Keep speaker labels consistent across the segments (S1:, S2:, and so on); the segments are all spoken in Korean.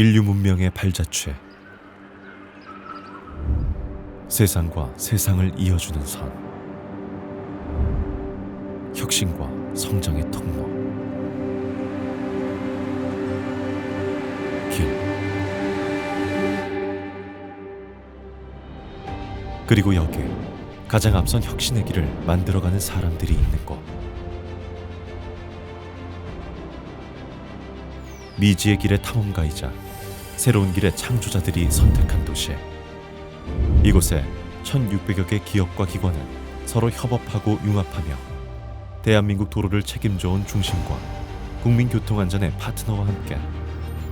S1: 인류 문명의 발자취. 세상과 세상을 이어주는 선. 혁신과 성장의 통로. 길. 그리고 여기 가장 앞선 혁신의 길을 만들어가는 사람들이 있는 곳 미지의 길의 탐험가이자 새로운 길의 창조자들이 선택한 도시. 이곳에 1600여 개 기업과 기관은 서로 협업하고 융합하며 대한민국 도로를 책임져온 중심과 국민 교통 안전의 파트너와 함께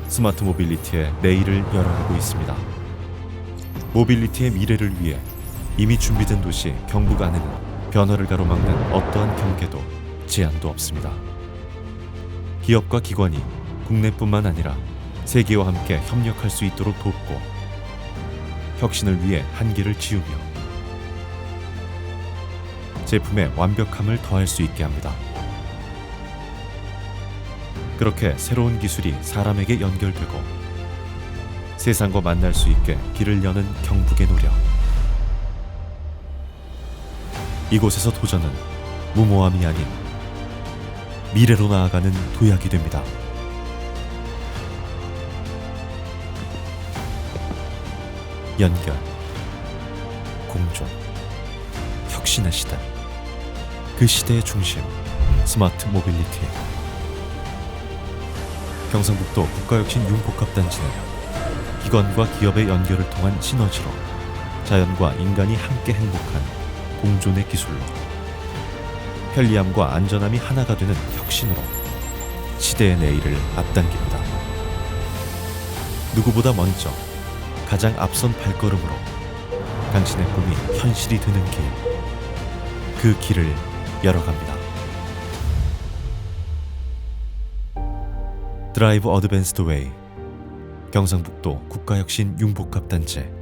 S1: 스마트 모빌리티의 내일을 열어가고 있습니다. 모빌리티의 미래를 위해 이미 준비된 도시 경북 안에는 변화를 가로막는 어떠한 경계도 제한도 없습니다. 기업과 기관이 국내뿐만 아니라 세계와 함께 협력할 수 있도록 돕고 혁신을 위해 한계를 지우며 제품의 완벽함을 더할 수 있게 합니다. 그렇게 새로운 기술이 사람에게 연결되고 세상과 만날 수 있게 길을 여는 경북의 노력. 이곳에서 도전은 무모함이 아닌 미래로 나아가는 도약이 됩니다. 연결, 공존, 혁신의 시대. 그 시대의 중심, 스마트 모빌리티. 경상북도 국가혁신 융복합단지는 기관과 기업의 연결을 통한 시너지로 자연과 인간이 함께 행복한 공존의 기술로 편리함과 안전함이 하나가 되는 혁신으로 시대의 내일을 앞당깁니다. 누구보다 먼저 가장 앞선 발걸음으로 당신의 꿈이 현실이 되는 길, 그 길을 열어갑니다. 드라이브 어드밴스드 웨이 경상북도 국가혁신 융복합단체